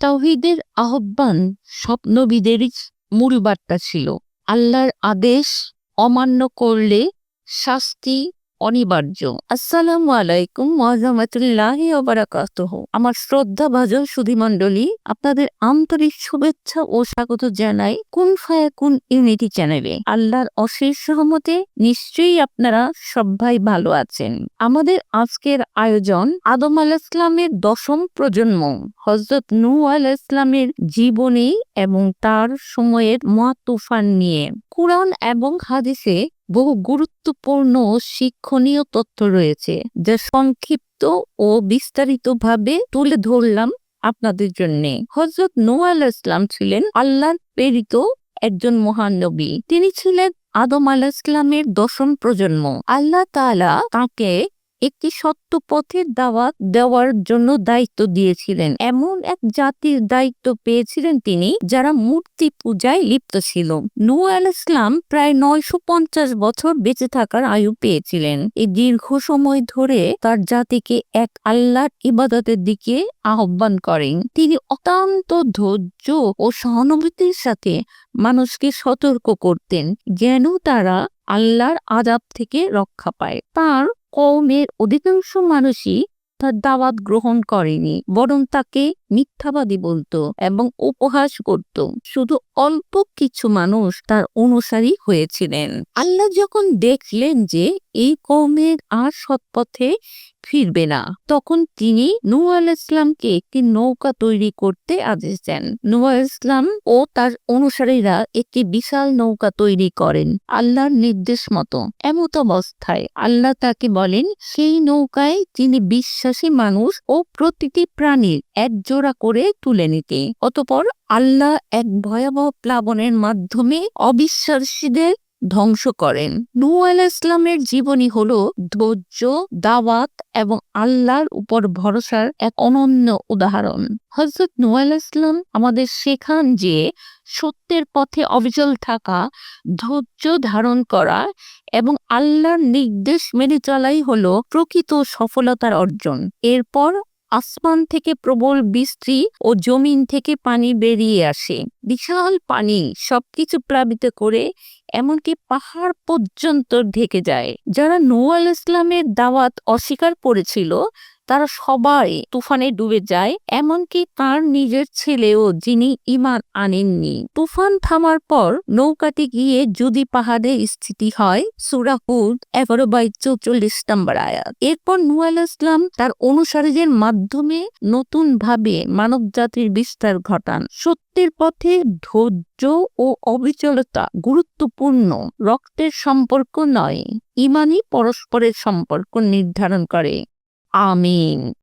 তাওহীদের আহ্বান সব নবীদেরই মূল বার্তা ছিল। আল্লাহর আদেশ অমান্য করলে শাস্তি অনিবার্য। আসসালামু আলাইকুম ওয়াজামাতুল্লাহি ওবারাকাতুহু আমার শ্রদ্ধা ভাজন সুধীমণ্ডলী, আপনাদের আন্তরিক শুভেচ্ছা ও স্বাগত জানাই কোন ফায়া কোন ইউনিটি চ্যানেলে। আল্লাহর অশেষ সহমতে নিশ্চয়ই আপনারা সবাই ভালো আছেন। আমাদের আজকের আয়োজন আদম আল ইসলামের দশম প্রজন্ম হজরত নু আল ইসলামের জীবনী এবং তার সময়ের মহা তুফান নিয়ে। কোরআন এবং হাদিসে বহু গুরুত্বপূর্ণ শিক্ষণীয় তথ্য রয়েছে যা সংক্ষিপ্ত ও বিস্তারিতভাবে তুলে ধরলাম আপনাদের জন্য। হজরত নোয়াল ইসলাম ছিলেন আল্লাহ প্রেরিত একজন মহান নবী। তিনি ছিলেন আদম আলাহ ইসলামের দশম প্রজন্ম। আল্লাহ তাকে একটি সত্য পথের দাওয়াত দেওয়ার জন্য দায়িত্ব দিয়েছিলেন। এমন এক জাতির দায়িত্ব পেয়েছিলেন তিনি, যারা মূর্তি পূজায় লিপ্ত ছিল। নূ আল ইসলাম প্রায় নয়শো পঞ্চাশ বছর বেঁচে থাকার আয়ু পেয়েছিলেন। এই দীর্ঘ সময় ধরে তার জাতিকে এক আল্লাহর ইবাদতের দিকে আহ্বান করেন। তিনি অত্যন্ত ধৈর্য ও সহানুভূতির সাথে মানুষকে সতর্ক করতেন, যেন তারা আল্লাহর আজাব থেকে রক্ষা পায়। তার কওমের অধিকাংশ মানুষই তার দাওয়াত গ্রহণ করেনি, বরং তাকে মিথ্যাবাদী বলতো এবং উপহাস করত। শুধু অল্প কিছু মানুষ তার অনুসারী হয়েছিলেন। আল্লাহ যখন দেখলেন যে এই কৌমের আর সৎপথে ফিরবে না, তখন তিনি নূ আল ইসলামকে একটি নৌকা তৈরি করতে আদেশ দেন। নূ ইসলাম ও তার অনুসারীরা একটি বিশাল নৌকা তৈরি করেন আল্লাহর নির্দেশ মতো। এমত অবস্থায় আল্লাহ তাকে বলেন, সেই নৌকায় তিনি বিশ্বাসী মানুষ ও প্রতিটি প্রাণীর এক জোড়া করে তুলে নিতে। অতপর আল্লাহ এক ভয়াবহ প্লাবনের মাধ্যমে অবিশ্বাসীদের ধ্বংস করেন। নূ আলাহ ইসলামের জীবনী হল ধৈর্য, দাওয়াত এবং আল্লাহর উপর ভরসার এক অনন্য উদাহরণ। হজরত নূ আলাহ ইসলাম আমাদের শেখান যে সত্যের পথে অবিচল থাকা, ধৈর্য ধারণ করা এবং আল্লাহর নির্দেশ মেনে চলাই হল প্রকৃত সফলতার অর্জন। এরপর আসমান থেকে প্রবল বৃষ্টি ও জমিন থেকে পানি বেরিয়ে আসে। বিশাল পানি সবকিছু প্লাবিত করে এমনকি পাহাড় পর্যন্ত ঢেকে যায়। যারা নোয়াল ইসলামের দাওয়াত অস্বীকার করেছিল তারা সবাই তুফানে ডুবে যায়, এমনকি তার নিজের ছেলেও যিনি ইমান আনেননি। তুফান থামার পর নৌকাটি গিয়ে যদি পাহাড়ে স্থিতি হয় সুরাহুদ এগারো বাই চৌচল্লিশ নম্বর আয়াত। এরপর নূ আল ইসলাম তার অনুসারীদের মাধ্যমে নতুন ভাবে মানব জাতির বিস্তার ঘটান। সত্যের পথে ধৈর্য ও অবিচলতা গুরুত্বপূর্ণ। রক্তের সম্পর্ক নয় ইমানই পরস্পরের সম্পর্ক নির্ধারণ করে। I mean,